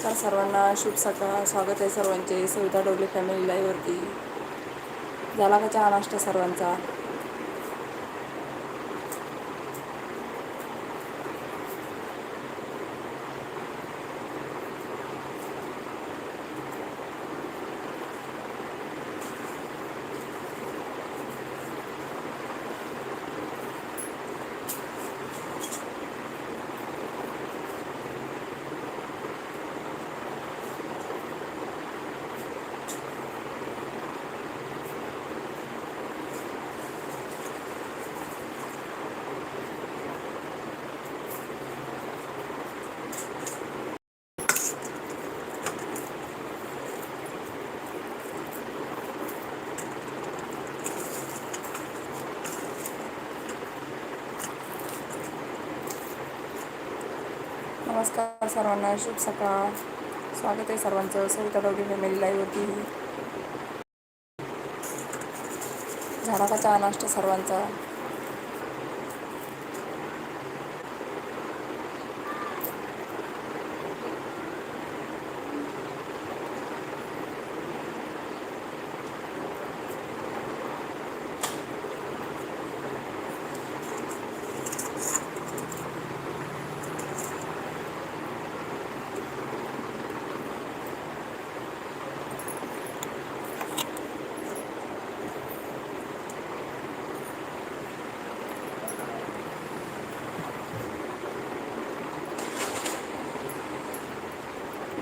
नमस्कार सर्वांना शुभ सकाळ. स्वागत आहे सर्वांचे. सविता डोले फॅमिली लाईव्हवरती झाला का चहा नाश्ता सर्वांचा? नमस्कार सर्वांना शुभ सकाळ. स्वागत आहे सर्वांचं. सविता डोले फॅमिली लाईव्हवरती झाला का चहा नाश्ता सर्वांचा.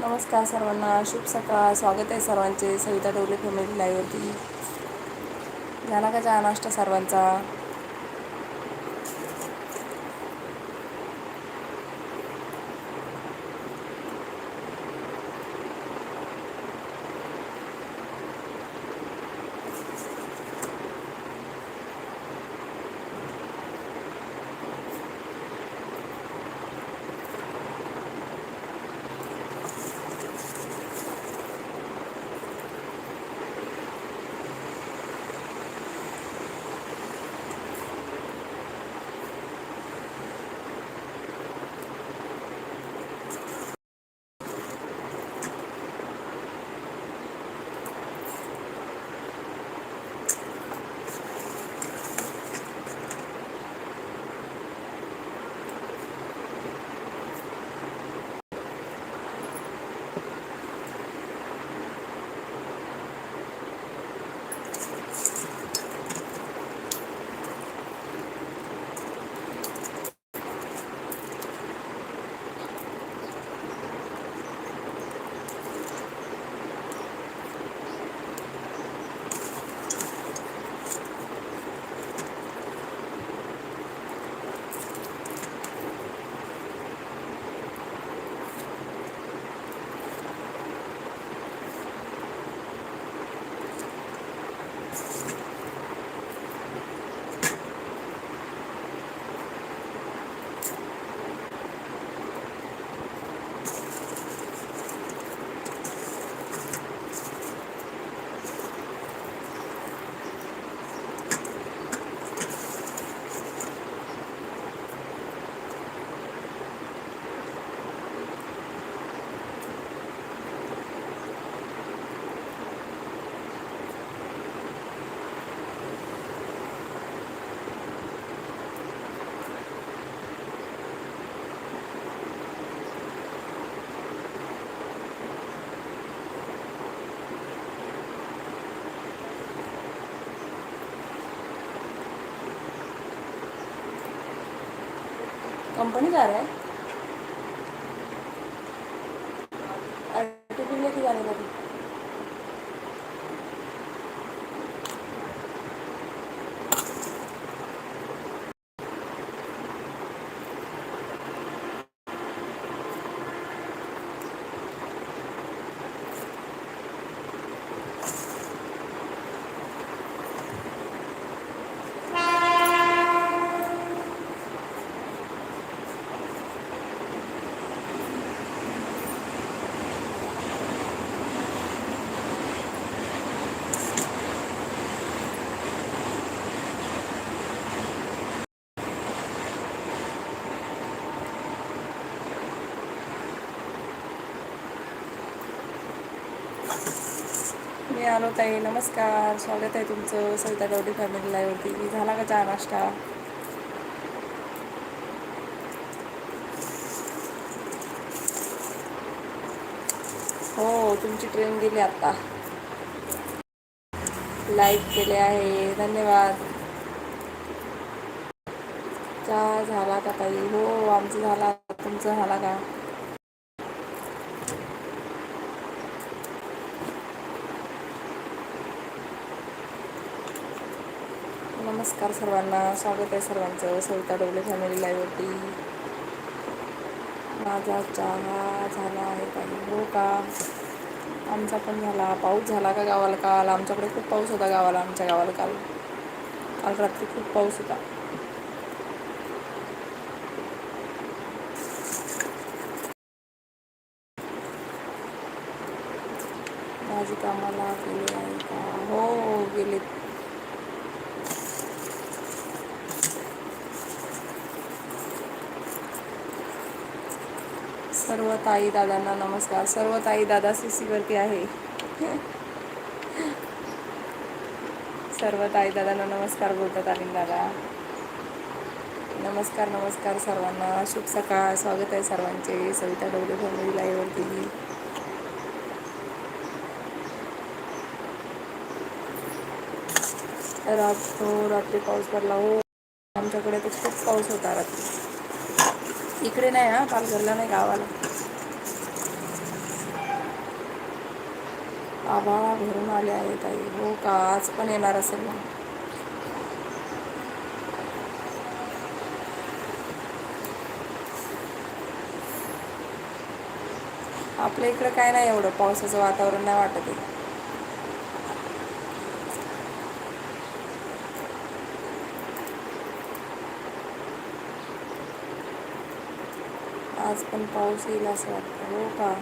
नमस्कार सर्वांना शुभ सकाळ. स्वागत आहे सर्वांचे. सविता डोले फॅमिली लाईव्हवरती झाला का चहा नाश्ता सर्वांचा? कंपनीदार आहे आलो ताई नमस्कार. स्वागत आहे तुमचं सविता डवडी फॅमिली लाईव्हवरती झाला का चहा नाश्ता? हो तुमची ट्रेन गेली आत्ता लाईक केले आहे. धन्यवाद. चहा झाला का ताई? हो आमचं झाला. तुमचं झाला का? नमस्कार सर्वांना. स्वागत आहे सर्वांचं. सविता डोले फॅमिली लाईव्हवरती माझा चहा झाला आहे काही. हो का? आमचा पण झाला. पाऊस झाला का गावाला काल? आमच्याकडे खूप पाऊस होता गावाला आमच्या गावाला काल. काल रात्री खूप पाऊस होता. माझी कामाला गेले आहे का? हो, हो गेले सर्व ताई दादांना नमस्कार. सर्व ताई दादा सी सीवरती आहे. सर्व ताई दादांना नमस्कार बोलतात आणि दादा. नमस्कार नमस्कार सर्वांना. शुभ सकाळ. स्वागत आहे सर्वांचे. सविता डोले फॅमिली लाईव्हवरती रात हो रात्री पाऊस पडला. हो आमच्याकडे तर खूप पाऊस होता रात्री. इकडे नाही हा पालघरला नाही गावाला. आभाळा भरून आले आहेत ताई हो का? आज पण येणार असेल ना? आपल्या इकडं काय नाही एवढं. पावसाचं वातावरण नाही वाटत आहे. आज पण पाऊस येईल असं वाटतं. हो का?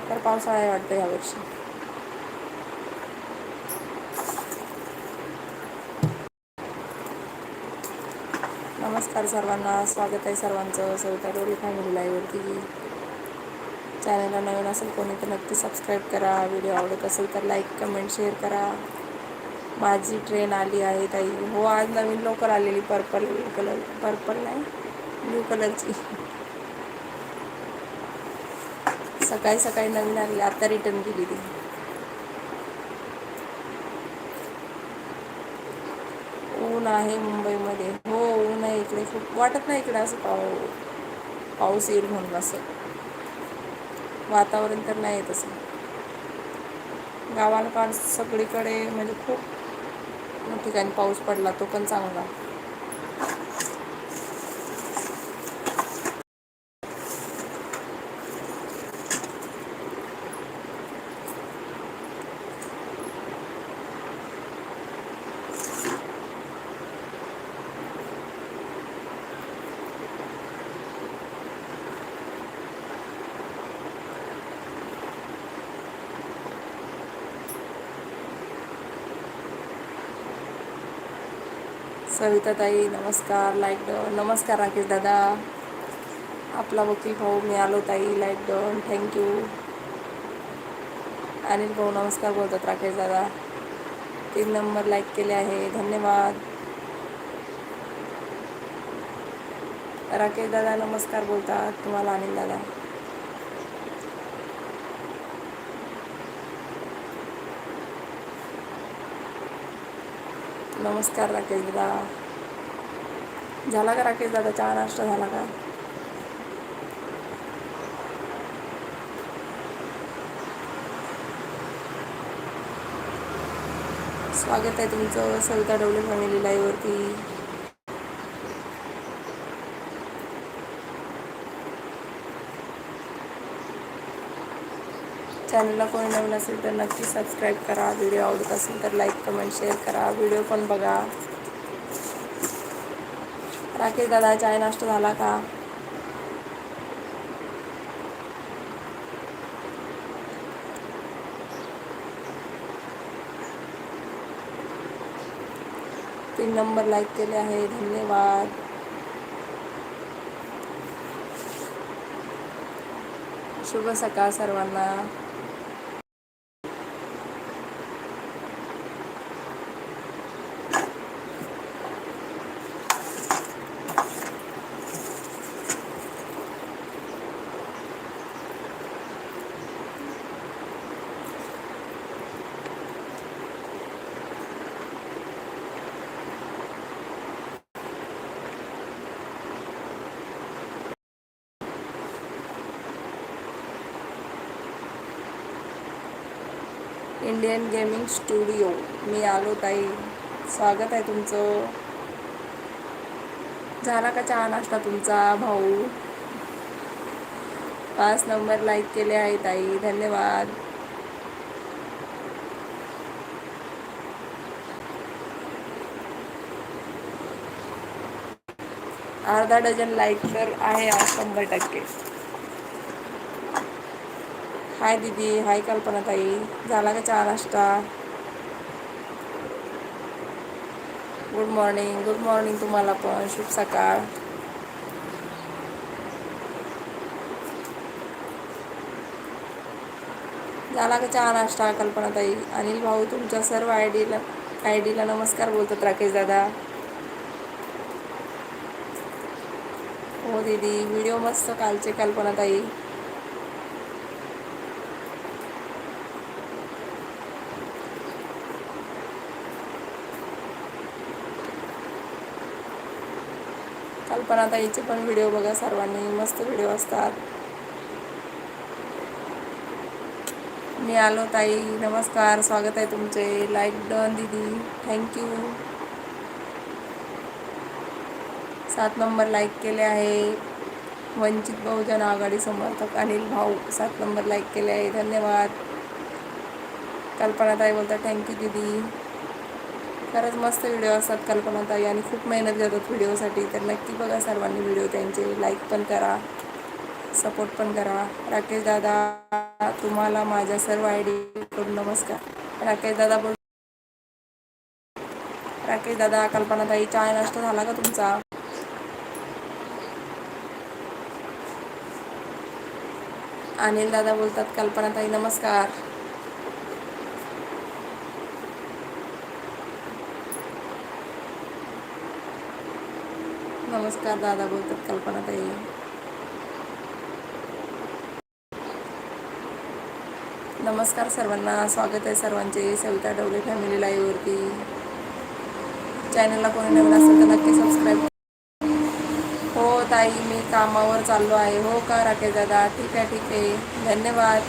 लवकर पावसाळा आहे वाटतं यावर्षी. नमस्कार सर्वांना स्वागत आहे सर्वांचं. सविता डोली फॅमिली लाईव्हवरती चॅनलला नवीन असेल कोणी तर नक्की सबस्क्राईब करा. व्हिडिओ आवडत असेल तर लाईक कमेंट शेअर करा. माझी ट्रेन आली आहे ताई. हो आज नवीन लवकर आलेली. पर्पल कलर पर्पल नाही ब्ल्यू कलरची सकाळी सकाळी नवीन आली आता रिटर्न केली ती. ऊन आहे मुंबईमध्ये. हो ऊन आहे इकडे. खूप वाटत नाही इकडे असं पाऊ पाऊस येईल म्हणून असं. वातावरण तर नाही आहे तसं गावाला काल सगळीकडे म्हणजे खूप ठिकाणी पाऊस पडला तो पण चांगला. सविताताई नमस्कार. लाईक डन नमस्कार राकेश दादा. आपला वकील भाऊ मी आलो ताई. लाईक डन थँक्यू अनिल भाऊ नमस्कार बोलतात राकेश दादा. तीन नंबर लाईक केले आहे. धन्यवाद. राकेश दादा नमस्कार बोलतात. तुम्हाला अनिल दादा. नमस्कार राकेश दादा. झाला का राकेश दादा चहा नाश्ता झाला का? स्वागत आहे तुमचं सविता डवले फॅमिली लाईव्हवरती चॅनलला कोणी नवीन असेल तर नक्की सबस्क्राईब करा. व्हिडिओ आवडत असेल तर लाईक कमेंट शेअर करा. व्हिडिओ पण बघा. राकेश दादा चाय नाश्ता झाला का? तीन नंबर लाईक केले आहे. धन्यवाद. शुभ सकाळ सर्वांना. Indian gaming studio. मी आलो ताई. स्वागत आहे तुमचं. झाला का चहा नाश्ता तुमचा भाऊ? पाच नंबर लाईक केले आहे ताई. धन्यवाद. अर्धा डझन लाईक तर आहे आज शंभर टक्के. हाय दीदी हाय कल्पना ताई झाला का चहा नाश्ता? गुड मॉर्निंग गुड मॉर्निंग तुम्हाला पण शुभ सकाळ. झाला का चहा नाश्ता कल्पना ताई अनिल भाऊ तुमच्या सर्व आय डीला आय डीला नमस्कार बोलतात राकेश दादा. हो दीदी व्हिडिओ मस्त कालचे कल्पना पण आता ताईचे पण व्हिडिओ बघा सर्वांनी. मस्त व्हिडिओ असतात. मी आलो ताई. नमस्कार. स्वागत आहे तुमचे. लाईक डन दीदी. थँक्यू सात नंबर लाईक केले आहे. वंचित बहुजन आघाडी समर्थक अनिल भाऊ सात नंबर लाईक केले आहे. धन्यवाद. कल्पनाताई बोलतात थँक्यू दीदी. खरंच मस्त व्हिडिओ असतात कल्पनाताई आणि खूप मेहनत घेतात व्हिडिओसाठी. तर नक्की बघा सर्वांनी व्हिडिओ त्यांचे. लाईक पण करा सपोर्ट पण करा. राकेश दादा तुम्हाला माझ्या सर्व आयकडून नमस्कार. राकेश दादा बोल राकेश दादा कल्पनाताई चाय नाश्ता झाला का तुमचा? अनिल दादा बोलतात कल्पनाताई नमस्कार. नमस्कार दादा बोलतात कल्पना ताई नमस्कार सर्वांना स्वागत आहे सर्वांचे सविता डवले फॅमिली लाईव्हवरती चॅनलला कोणी नवीन असेल तर नक्की सबस्क्राईब हो ताई मी कामावर चाललो आहे. हो का राकेश दादा? ठीक आहे ठीक आहे. धन्यवाद.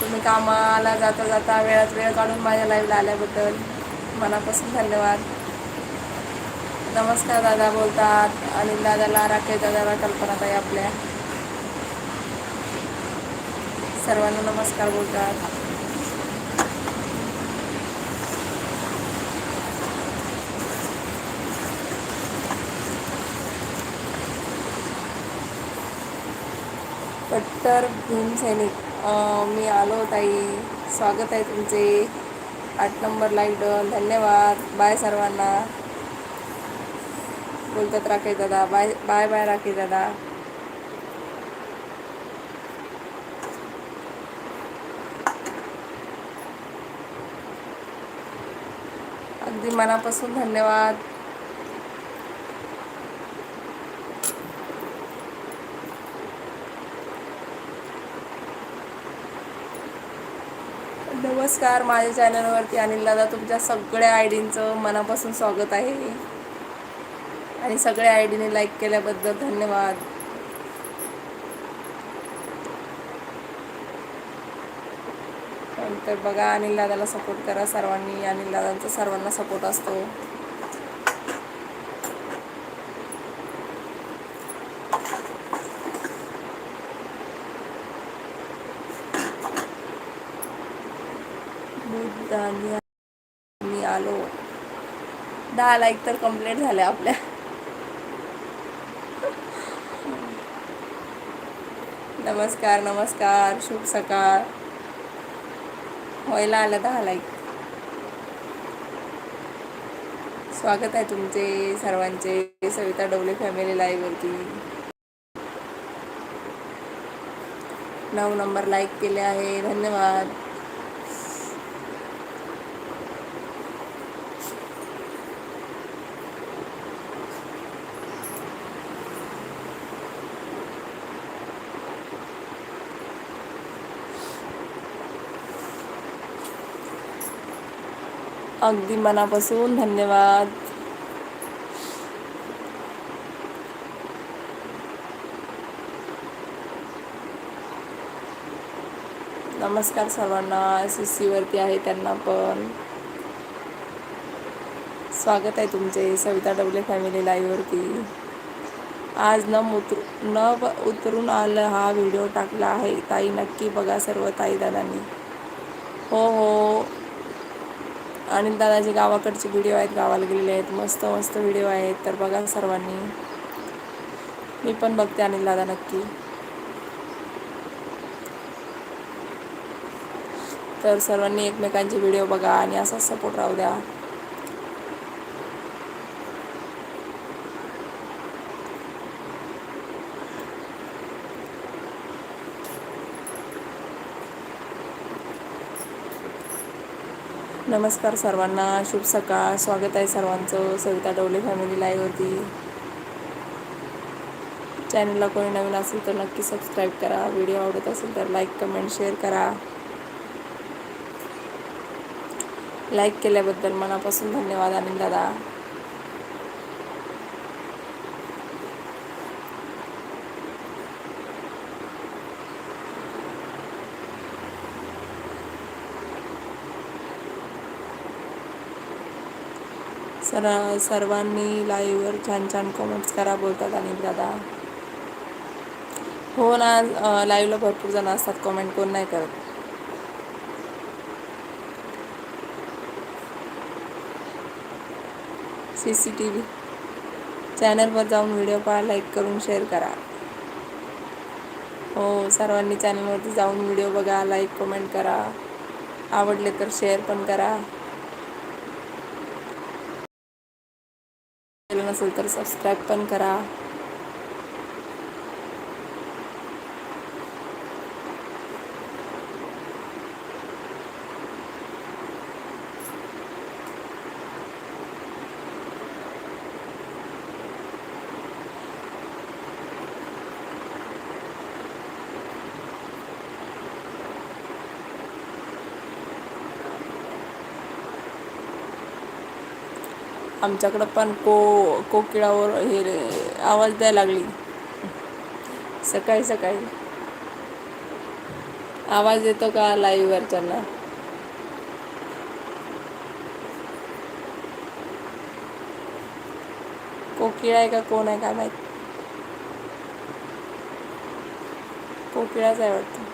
तुम्ही कामाला जाता जाता वेळात वेळ काढून माझ्या लाईव्हला आल्याबद्दल. मनापासून धन्यवाद. नमस्कार दादा बोलतात. अनिल दादाला राकेश दादाला कल्पना ताई आपल्या. सर्वांना नमस्कार बोलतात. कट्टर भीमसैनिक मी आलो ताई. स्वागत आहे तुमचे. आठ नंबर लाईक डन धन्यवाद. बाय सर्वांना. बोलतात राकेश दादा? बाय बाय बाय राकेश दादा. अगदी मनापासून धन्यवाद. नमस्कार माझ्या चॅनलवरती अनिल दादा तुमच्या सगळ्या आयडींचं मनापासून स्वागत आहे. आणि सगळ्या आय डीने लाईक केल्याबद्दल धन्यवाद. तर बघा अनिल दादाला सपोर्ट करा सर्वांनी. अनिल दादांचा सर्वांना सपोर्ट असतो. मी आलो. दहा लाईक तर कंप्लीट झाल्या आपल्या. नमस्कार नमस्कार शुभ सकाळ. व्हायला आलं दहा लाईक स्वागत आहे तुमचे सर्वांचे सविता डवले फॅमिली लाईव्हवरती नऊ नंबर लाईक केले आहे. धन्यवाद. अगदी मनापासून धन्यवाद. नमस्कार सर्वांना सी सीवरती आहे त्यांना पण. स्वागत आहे तुमचे सविता डबले फॅमिली लाईव्हवरती आज न उतर न उतरून आलं हा व्हिडिओ टाकला आहे. ताई नक्की बघा सर्व ताई दादांनी हो हो. आणि दादाचे गावाकडचे व्हिडिओ आहेत गावाला गेलेले आहेत मस्त मस्त व्हिडिओ आहेत. तर बघा सर्वांनी. मी पण बघते अनिल दादा नक्की. तर सर्वांनी एकमेकांचे व्हिडिओ बघा आणि असाच सपोर्ट राहू द्या. नमस्कार सर्वांना. शुभ सकाळ. स्वागत आहे सर्वांचं. सविता डवले फॅमिली लाईव्हवरती चॅनलला कोणी नवीन असेल तर नक्की सबस्क्राईब करा. व्हिडिओ आवडत असेल तर लाईक कमेंट शेअर करा. लाईक केल्याबद्दल मनापासून धन्यवाद आनंद दादा. सर सर्वांनी लाईव्हवर छान छान कमेंट्स करा बोलतात अनिल दादा. हो ना लाईव्हला भरपूर जण असतात कमेंट कोण नाही करत. सी सी टी व्ही चॅनलवर जाऊन व्हिडिओ पहा लाईक करून शेअर करा. हो सर्वांनी चॅनलवरती जाऊन व्हिडिओ बघा लाईक कमेंट करा. आवडले तर शेअर पण करा. असेल तर सबस्क्राईब पण करा. आमच्याकडं पण को कोकिळावर हे आवाज द्यायला लागली. सकाळी सकाळी. आवाज येतो का लाईव्हवरच्यांना कोकिळा आहे का कोण आहे काय माहीत? कोकिळाच आहे वाटतं.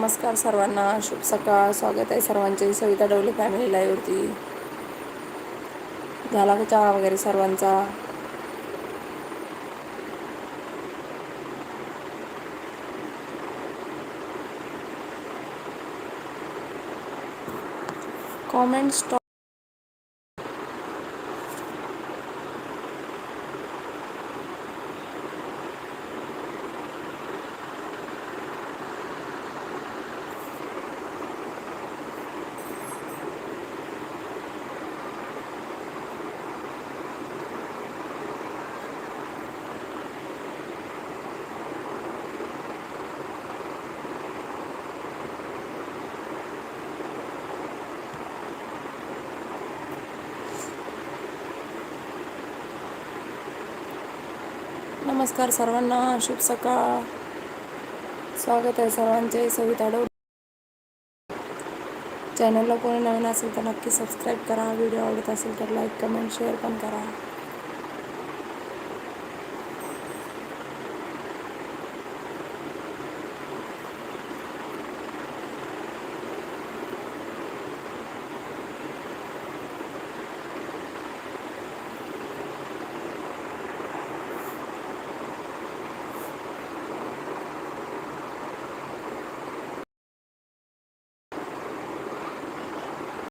नमस्कार सर्वांना शुभ सकाळ. स्वागत आहे सर्वांचे. सविता डवले फॅमिली लाईव्हवरती झाला का चहा वगैरे सर्वांचा? कॉमेंट स्टॉप नमस्कार सर्वांना. शुभ सकाळ. स्वागत आहे सर्वांचे. सविता डो चॅनलला कोणी नवीन असेल तर नक्की सबस्क्राईब करा. व्हिडिओ आवडत असेल तर लाईक कमेंट शेअर पण करा.